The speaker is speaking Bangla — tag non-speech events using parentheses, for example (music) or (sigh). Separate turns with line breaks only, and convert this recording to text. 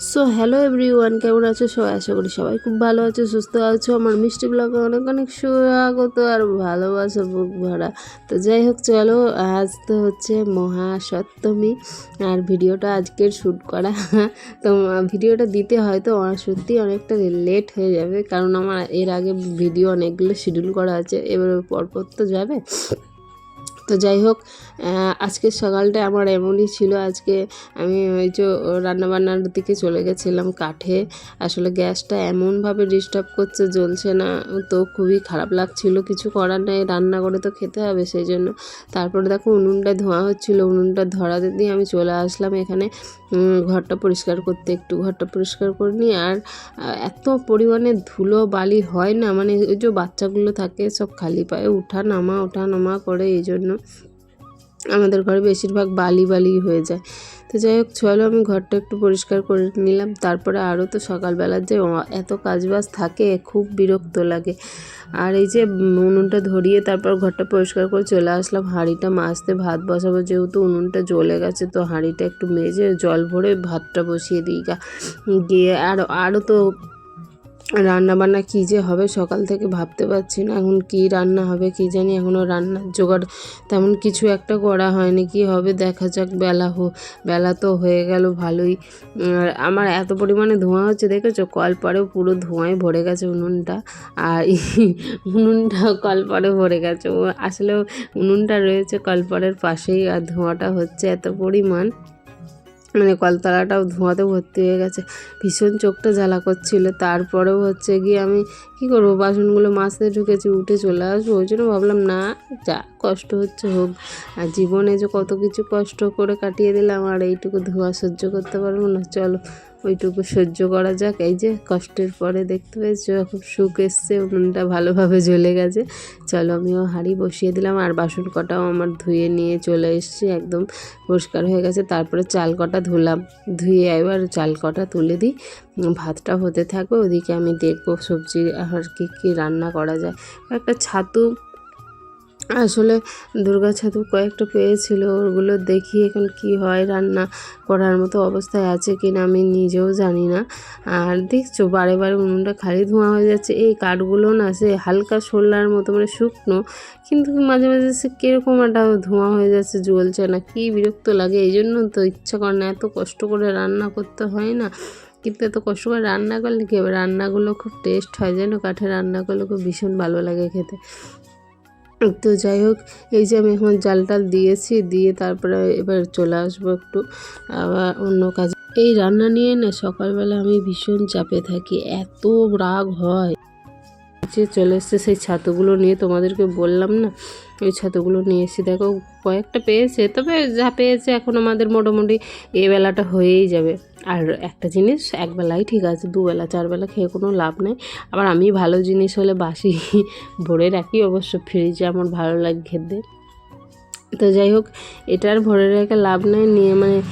সো হ্যালো এভরিওয়ান কেমন আছো? সবাই, আশা করি সবাই খুব ভালো আছো, সুস্থ আছো। আমার মিষ্টি ব্লগে অনেক অনেক স্বাগত আর ভালোবাসা বুক ভরা। তো যাই হোক, চলো, আজ তো হচ্ছে মহাসপ্তমী আর ভিডিওটা আজকের শ্যুট করা। (laughs) তো ভিডিওটা দিতে হয়তো সত্যি অনেকটা লেট হয়ে যাবে, কারণ আমার এর আগে ভিডিও অনেকগুলো শিডিউল করা আছে। এবার পরপর তো যাবে। তো যাই হোক আহ, আজকের সকালটা আমার এমনই ছিল। আজকে আমি ওই যে রান্নাবান্নার দিকে চলে গেছিলাম কাঠে। আসলে গ্যাসটা এমনভাবে ডিস্টার্ব করছে জ্বলছে না। তো খুবই খারাপ লাগছিল। কিছু করার নেই রান্না করে তো খেতে হবে সেই জন্য। তারপরে দেখো উনুনটা ধোঁয়া হচ্ছিল। উনুনটা ধরাতে দিয়ে আমি চলে আসলাম এখানে। ঘরটা পরিষ্কার করতে একটু ঘরটা পরিষ্কার করে নিই আর এত পরিমাণে ধুলো বালি হয় না। মানে ওই যে বাচ্চাগুলো থাকে সব খালি পায়ে উঠা নামা ওঠা নামা করে এই জন্য। আমাদের ঘরে বেশিরভাগ বালি বালি হয়ে যায়। তো যাই হোক, চলো আমি ঘরটা একটু পরিষ্কার করে নিলাম। তারপরে আরও তো সকালবেলার যে এত কাজবাজ থাকে, খুব বিরক্ত লাগে। আর এই যে উনুনটা ধরিয়ে তারপর ঘরটা পরিষ্কার করে চলে আসলাম। হাঁড়িটা মাজতে ভাত বসাবো যেহেতু উনুনটা জ্বলে গেছে, তো হাঁড়িটা একটু মেজে জল ভরে ভাতটা বসিয়ে দিই গা। গিয়ে আর আরও তো রান্না বান্না কী যে হবে সকাল থেকে ভাবতে পারছি না। এখন কী রান্না হবে কী জানি, এখনও রান্নার জোগাড় তেমন কিছু একটা করা হয়নি। কি হবে, দেখা যাক, বেলা হো, বেলা তো হয়ে গেল ভালোই। আমার এত পরিমাণে ধোঁয়া হচ্ছে, দেখেছ? কল পরেও পুরো ধোঁয়ায় ভরে গেছে উনুনটা। আর উনুনটা কলপাড়ে ভরে গেছে। আসলে উনুনটা রয়েছে কলপাড়ের পাশেই, আর ধোঁয়াটা হচ্ছে এত পরিমাণ। মানে কলতলাটাও ধোঁয়াতে ভর্তি হয়ে গেছে। ভীষণ চোখটা জ্বালা করছিল। তারপরেও হচ্ছে গিয়ে আমি কি করব? বাসনগুলো মাছতে ঢুকেছি, উঠে চলে আসব। ওই জন্য ভাবলাম, না, যা কষ্ট হচ্ছে হোক। আর জীবনে যে কত কিছু কষ্ট করে কাটিয়ে দিলাম, আর এইটুকু ধোঁয়া সহ্য করতে পারব না। চলো ওইটুকু সহ্য করা যাক। এই যে কষ্টের পরে দেখতে পেয়েছ খুব সুখ এসছে, উনুনটা ভালোভাবে জ্বলে গেছে। চলো আমিও হাঁড়ি বসিয়ে দিলাম, আর বাসন কটাও আমার ধুয়ে নিয়ে চলে এসেছি, একদম পরিষ্কার হয়ে গেছে। তারপরে চাল কটা ধুলাম, ধুয়ে এবার চাল কটা তুলে দিই। ভাতটা হতে থাকবে, ওদিকে আমি দেখব সবজি আর কি কী রান্না করা যায়। একটা ছাতু আসলে দুর্গা ছাতু কয়েকটা পেয়েছিল, ওগুলো দেখি এখন কি হয়, রান্না করার মতো অবস্থায় আছে কি না আমি নিজেও জানি না। আর দেখছ, বারে বারে উনুনটা খালি ধোঁয়া হয়ে যাচ্ছে, এই কাঠগুলো না সে হালকা শোলার মতো মানে শুকনো, কিন্তু মাঝে মাঝে সে কীরকম একটা ধোঁয়া হয়ে যাচ্ছে, জ্বলছে না, কি বিরক্ত লাগে, এই জন্য তো ইচ্ছা করে না, এত কষ্ট করে রান্না করতে হয় না। কিন্তু এত কষ্ট করে রান্না করলে কী রান্নাগুলো খুব টেস্ট হয়, যেন কাঠে রান্না করলে খুব ভীষণ ভালো লাগে খেতে। তো যাই হোক, এই যে আমি এখন জাল টাল দিয়েছি, দিয়ে তারপরে এবার চলে আসব একটু আবার অন্য কাজে। এই রান্না নিয়ে না সকালবেলা আমি ভীষণ চাপে থাকি, এত রাগ হয়। যে চলে এসছে সেই ছাতুগুলো নিয়ে তোমাদেরকে বললাম না ওই ছাতুগুলো নিয়ে এসে দেখো কয়েকটা পেয়েছে, তবে যা পেয়েছে এখন আমাদের মোটামুটি এই বেলাটা হয়েই যাবে। আর একটা জিনিস, একবেলাই ঠিক আছে, দুবেলা, চারবেলা খেয়ে কোনো লাভ নেই। আবার আমি ভালো জিনিস হলে বাসি (laughs) ভরে রাখি, অবশ্য ফ্রিজে আমার ভালো লাগে খেতে। তো যাই হোক, এটার ভরে রেখে লাভ নেই, নিয়ে মানে